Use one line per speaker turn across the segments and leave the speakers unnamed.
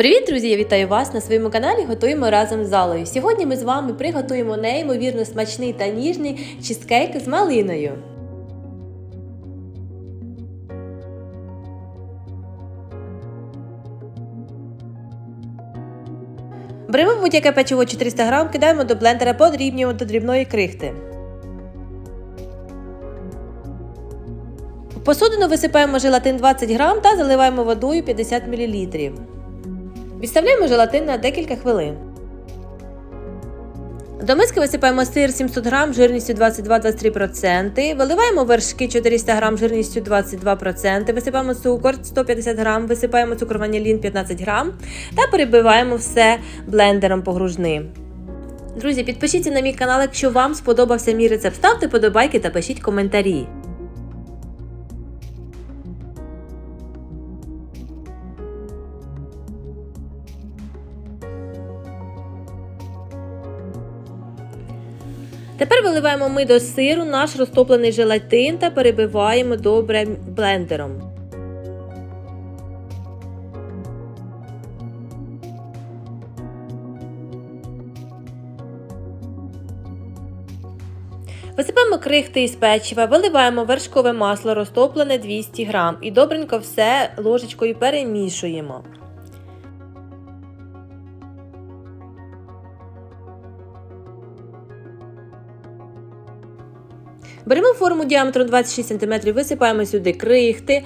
Привіт, друзі! Я вітаю вас на своєму каналі. Готуємо разом з залою. Сьогодні ми з вами приготуємо неймовірно смачний та ніжний чизкейк з малиною. Беремо будь-яке печиво 400 г, кидаємо до блендера, подрібнюємо до дрібної крихти. В посудину висипаємо желатин 20 г та заливаємо водою 50 мл. Відставляємо желатин на декілька хвилин. До миски висипаємо сир 700 г жирністю 22-23%, виливаємо вершки 400 г жирністю 22%, висипаємо цукор 150 г, висипаємо цукор ванілін 15 г та перебиваємо все блендером погружним. Друзі, підпишіться на мій канал, якщо вам сподобався мій рецепт. Ставте подобайки та пишіть коментарі. Тепер виливаємо ми до сиру наш розтоплений желатин та перебиваємо добре блендером. Висипаємо крихти із печива, виливаємо вершкове масло розтоплене 200 г і добренько все ложечкою перемішуємо. Беремо форму діаметром 26 см, висипаємо сюди крихти.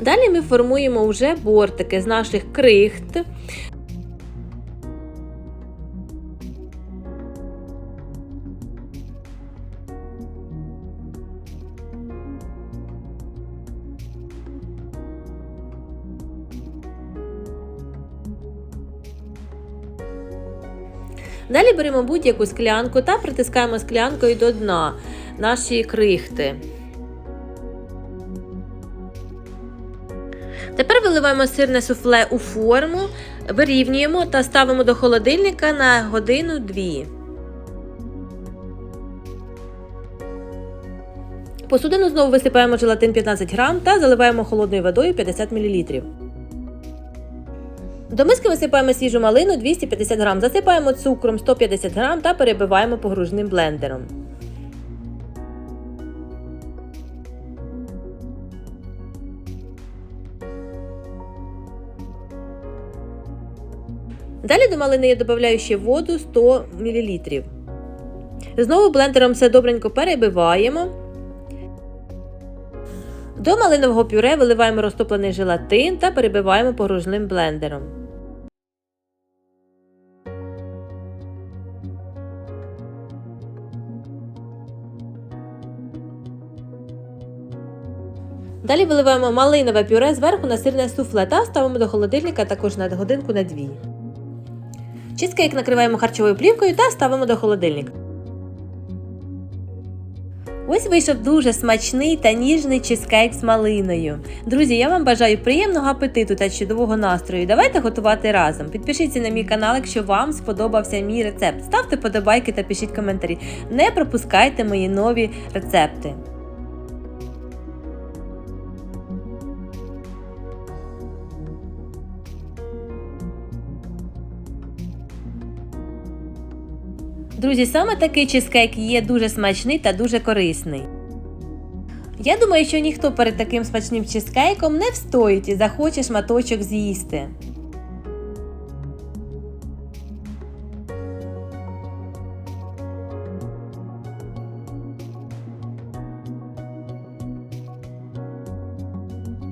Далі ми формуємо вже бортики з наших крихт. Далі беремо будь-яку склянку та притискаємо склянкою до дна наші крихти. Тепер виливаємо сирне суфле у форму, вирівнюємо та ставимо до холодильника на годину-дві. Посудину знову висипаємо желатин 15 г та заливаємо холодною водою 50 мл. До миски висипаємо свіжу малину 250 г, засипаємо цукром 150 г та перебиваємо погружним блендером. Далі до малини я додаю ще воду 100 мл. Знову блендером все добренько перебиваємо. До малинового пюре виливаємо розтоплений желатин та перебиваємо погружним блендером. Далі виливаємо малинове пюре зверху на сирне суфле та ставимо до холодильника також на годинку на дві. Чизкейк накриваємо харчовою плівкою та ставимо до холодильника. Ось вийшов дуже смачний та ніжний чизкейк з малиною. Друзі, я вам бажаю приємного апетиту та чудового настрою. Давайте готувати разом. Підпишіться на мій канал, якщо вам сподобався мій рецепт. Ставте подобайки та пишіть коментарі. Не пропускайте мої нові рецепти. Друзі, саме такий чизкейк є дуже смачний та дуже корисний. Я думаю, що ніхто перед таким смачним чизкейком не встоїть і захоче шматочок з'їсти.